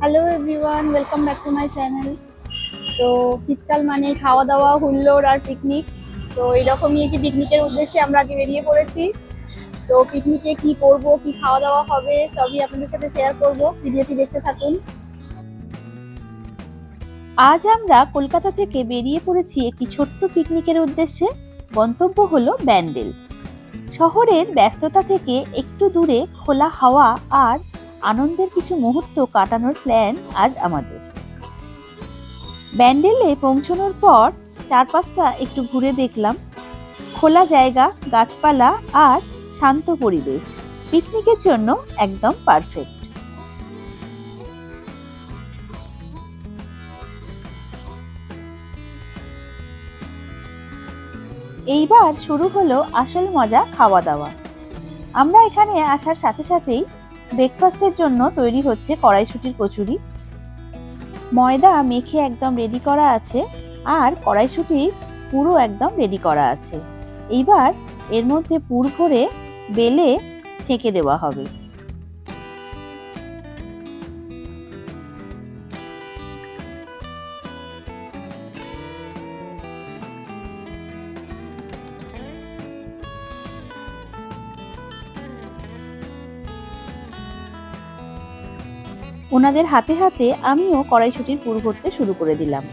Hello everyone welcome back to my channel তো শীতকাল মানে খাওয়া দাওয়া, হুল্লোড় আর পিকনিক তো এরকমই একটি পিকনিকের উদ্দেশ্যে আমরা আজকে বেরিয়ে পড়েছি। তো পিকনিকে কি করব, কি খাওয়া দাওয়া হবে, সবই আপনাদের সাথে শেয়ার করব। ভিডিওটি দেখতে থাকুন। আজ আমরা কলকাতা থেকে বেরিয়ে পড়েছি একটি ছোট্ট পিকনিকের উদ্দেশ্যে। গন্তব্য হলো ব্যান্ডেল। শহরের ব্যস্ততা থেকে একটু দূরে খোলা হাওয়া আর আনন্দের কিছু মুহূর্ত কাটানোর প্ল্যান আজ আমাদের। ব্যান্ডেলে পৌঁছানোর পর চারপাশটা একটু ঘুরে দেখলাম। খোলা জায়গা, গাছপালা আর শান্ত পরিবেশ। পিকনিকের জন্য একদম পারফেক্ট এইবার শুরু হলো আসল মজা খাওয়া দাওয়া। আমরা এখানে আসার সাথে সাথেই ব্রেকফাস্টের জন্য তৈরি হচ্ছে কড়াইশুটির কচুরি। ময়দা মেখে একদম রেডি করা আছে আর কড়াইশুটি পুরো একদম রেডি করা আছে। এইবার এর মধ্যে পুর ভরে বেলে ছেঁকে দেওয়া হবে। ওনাদের হাতে হাতে আমিও কড়াইশুটির পুর করতে শুরু করে দিলাম।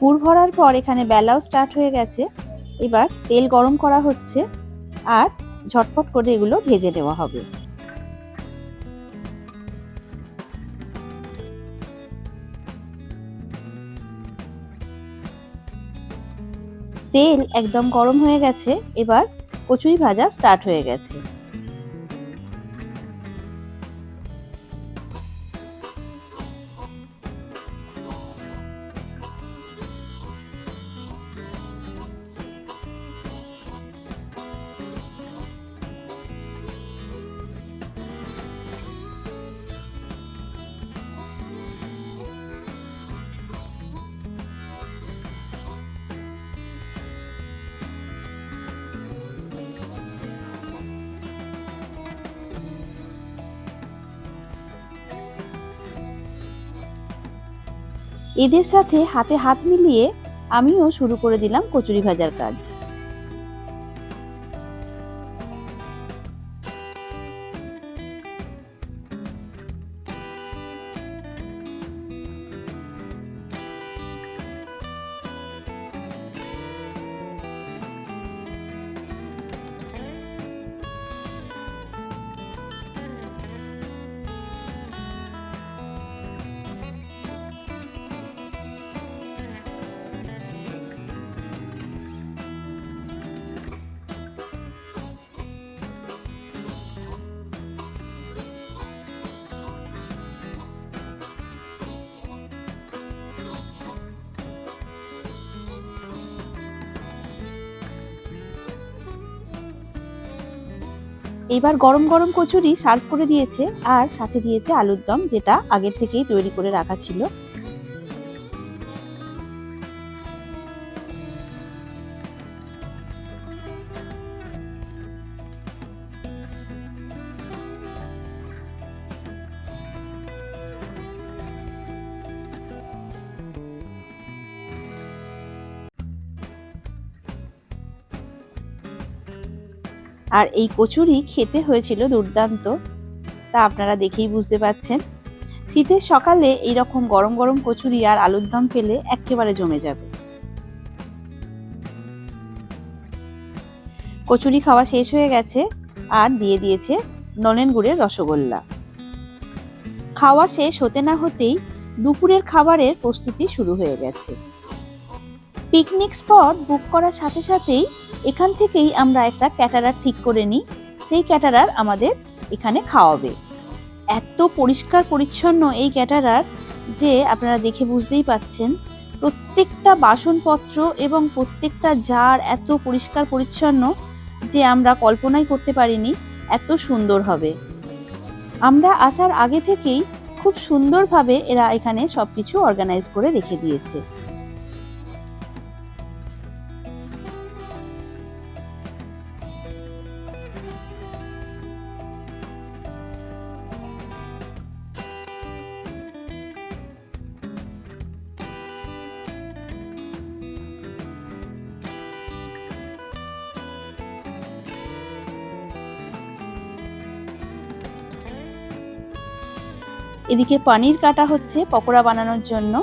পুর ভরার পর এখানে বেলাও স্টার্ট হয়ে গেছে। এবার তেল গরম করা হচ্ছে আর ঝটপট করে এগুলো ভেজে নেওয়া হবে। তেল একদম গরম হয়ে গেছে, এবার কচুরি ভাজা স্টার্ট হয়ে গেছে। এদের সাথে হাতে হাত মিলিয়ে আমিও শুরু করে দিলাম কচুরি ভাজার কাজ। এবার গরম গরম কচুরি সার্ভ করে দিয়েছে আর সাথে দিয়েছে আলুর দম, যেটা আগের থেকেই তৈরি করে রাখা ছিল। আর এই কচুরি খেতে হয়েছিল দুর্দান্ত। তা আপনারা দেখেই বুঝতে পাচ্ছেন। শীতের সকালে এই রকম গরম গরম কচুরি আর আলুর দম পেলে একেবারে জমে যাবে। কচুরি খাওয়া শেষ হয়ে গেছে আর দিয়ে দিয়েছে নলেন গুড়ের রসগোল্লা। খাওয়া শেষ হতে না হতেই দুপুরের খাবারের প্রস্তুতি শুরু হয়ে গেছে। পিকনিক স্পট বুক করার সাথে সাথেই এখান থেকেই আমরা একটা ক্যাটারার ঠিক করে নিই। সেই ক্যাটারার আমাদের এখানে খাওয়াবে। এত পরিষ্কার পরিচ্ছন্ন এই ক্যাটারার যে আপনারা দেখে বুঝতেই পাচ্ছেন, প্রত্যেকটা বাসনপত্র এবং প্রত্যেকটা জার এত পরিষ্কার পরিচ্ছন্ন যে আমরা কল্পনাই করতে পারিনি এত সুন্দর হবে। আমরা আসার আগে থেকেই খুব সুন্দরভাবে এরা এখানে সব কিছু অর্গানাইজ করে রেখে দিয়েছে। এদিকে পনির কাটা হচ্ছে পকোড়া বানানোর জন্য।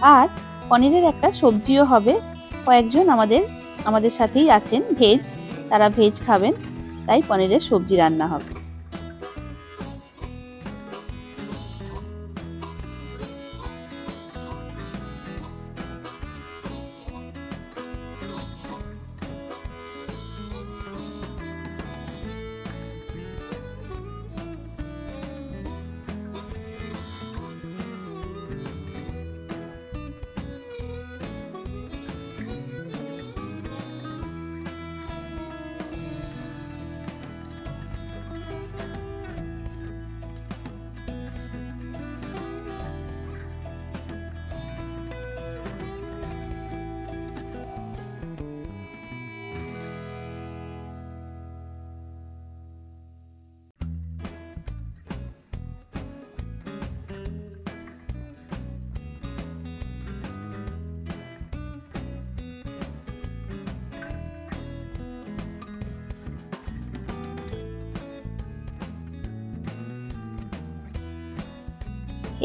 আর পনিরের একটা সবজিও হবে। কয়েকজন আমাদের আমাদের সাথেই আছেন, ভেজ, তারা ভেজ খাবেন, তাই পনিরের সবজি রান্না হবে।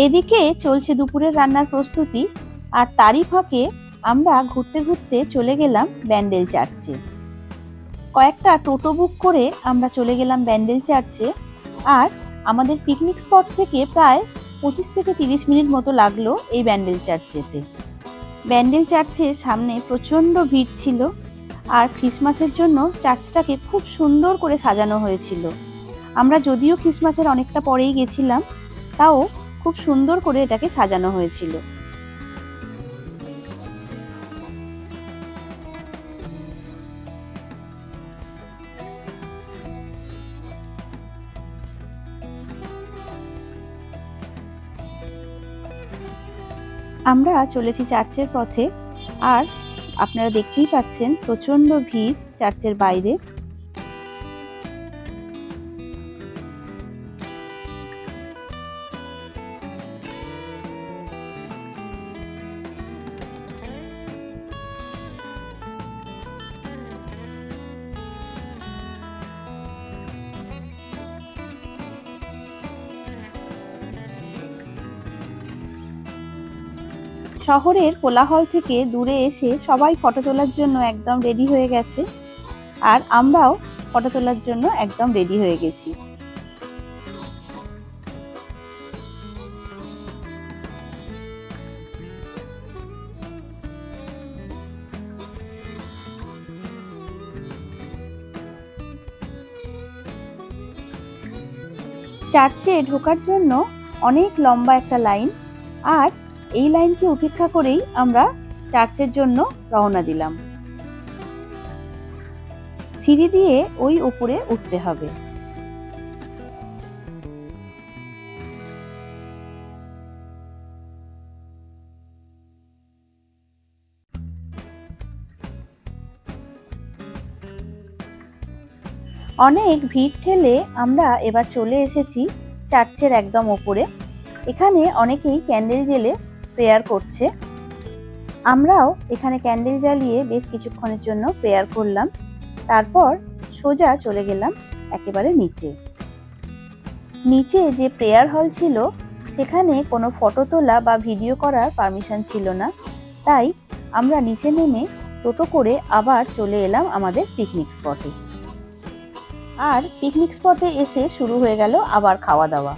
এদিকে চলছে দুপুরের রান্নার প্রস্তুতি, আর তারই ফাঁকে আমরা ঘুরতে ঘুরতে চলে গেলাম ব্যান্ডেল চার্চে। কয়েকটা টোটো বুক করে আমরা চলে গেলাম ব্যান্ডেল চার্চে, আর আমাদের পিকনিক স্পট থেকে প্রায় পঁচিশ থেকে তিরিশ মিনিট মতো লাগল এই ব্যান্ডেল চার্চ যেতে ব্যান্ডেল চার্চের সামনে প্রচণ্ড ভিড় ছিল, আর খ্রিসমাসের জন্য চার্চটাকে খুব সুন্দর করে সাজানো হয়েছিল। আমরা যদিও খ্রিসমাসের অনেকটা পরেই গেছিলাম, তাও খুব সুন্দর করে এটাকে সাজানো হয়েছিল। আমরা চলেছি চার্চের পথে, আর আপনারা দেখতেই পাচ্ছেন প্রচণ্ড ভিড় চার্চের বাইরে। শহরের কোলাহল থেকে দূরে এসে সবাই ফটো তোলার জন্য একদম রেডি হয়ে গেছে। আর আমরাও ফটো তোলার জন্য একদম রেডি হয়ে গেছি। চার্চে ঢোকার জন্য অনেক লম্বা একটা লাইন, আর এই লাইনকে উপেক্ষা করেই আমরা চার্চের জন্য রওনা দিলাম। সিঁড়ি দিয়ে ওই উপরে উঠতে হবে। অনেক ভিড় ঠেলে আমরা এবার চলে এসেছি চার্চের একদম ওপরে। এখানে অনেকেই ক্যান্ডেল জেলে প্রেয়ার করছে। আমরাও এখানে ক্যান্ডেল জ্বালিয়ে বেশ কিছুক্ষণের জন্য প্রেয়ার করলাম। তারপর সোজা চলে গেলাম একেবারে নিচে। নিচে যে প্রেয়ার হল ছিল, সেখানে কোনো ফটো তোলা বা ভিডিও করার পারমিশন ছিল না। তাই আমরা নিচে নেমে টোটো করে আবার চলে এলাম আমাদের পিকনিক স্পটে। আর পিকনিক স্পটে এসে শুরু হয়ে গেল আবার খাওয়া দাওয়া।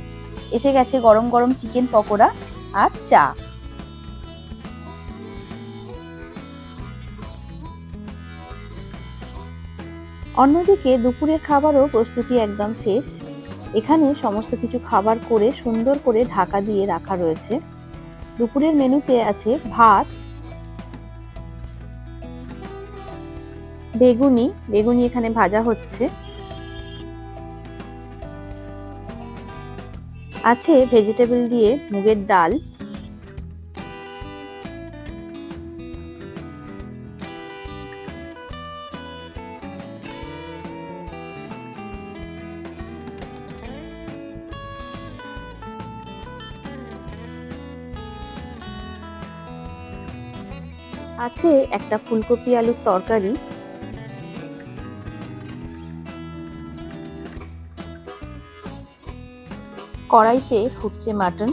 এসে গেছে গরম গরম চিকেন পকোড়া আর চা। অন্যদিকে দুপুরের খাবারও প্রস্তুতি একদম শেষ। এখানে সমস্ত কিছু খাবার করে, সুন্দর করে ঢাকা দিয়ে রাখা রয়েছে। দুপুরের মেনুতে আছে ভাত, বেগুনি বেগুনি এখানে ভাজা হচ্ছে। আছে ভেজিটেবল দিয়ে মুগের ডাল। আছে একটা ফুলকপি আলুর তরকারি। কড়াইতে ফুটছে মাটন।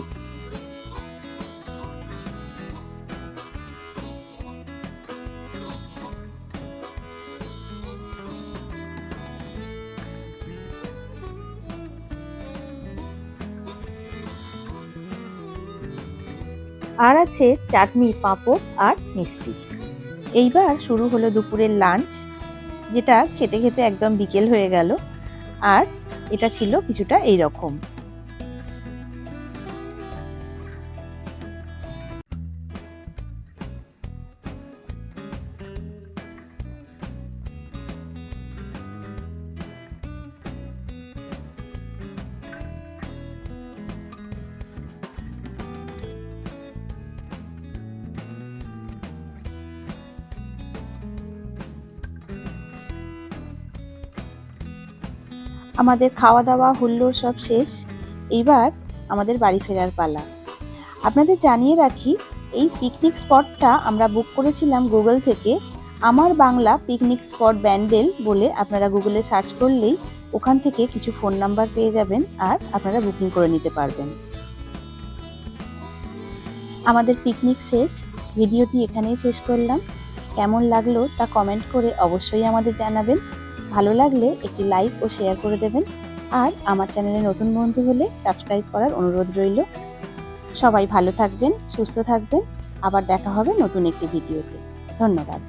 আর আছে চাটনি পাঁপড় আর মিষ্টি। এইবার শুরু হলো দুপুরের লাঞ্চ যেটা খেতে খেতে একদম বিকেল হয়ে গেল, আর এটা ছিল কিছুটা এই রকম আমাদের খাওয়া দাওয়া হুল্লোড় সব শেষ। এইবার আমাদের বাড়ি ফেরার পালা। আপনাদের জানিয়ে রাখি, এই পিকনিক স্পটটা আমরা বুক করেছিলাম গুগল থেকে। আমার বাংলা পিকনিক স্পট ব্যান্ডেল বলে আপনারা গুগলে সার্চ করলেই ওখান থেকে কিছু ফোন নাম্বার পেয়ে যাবেন আর আপনারা বুকিং করে নিতে পারবেন। আমাদের পিকনিক শেষ। ভিডিওটি এখানেই শেষ করলাম। কেমন লাগল তা কমেন্ট করে অবশ্যই আমাদের জানাবেন। ভালো লাগলে একটি লাইক ও শেয়ার করে দেবেন। আর আমার চ্যানেলে নতুন বন্ধু হলে সাবস্ক্রাইব করার অনুরোধ রইল। সবাই ভালো থাকবেন, সুস্থ থাকবেন। আবার দেখা হবে নতুন একটি ভিডিওতে ধন্যবাদ।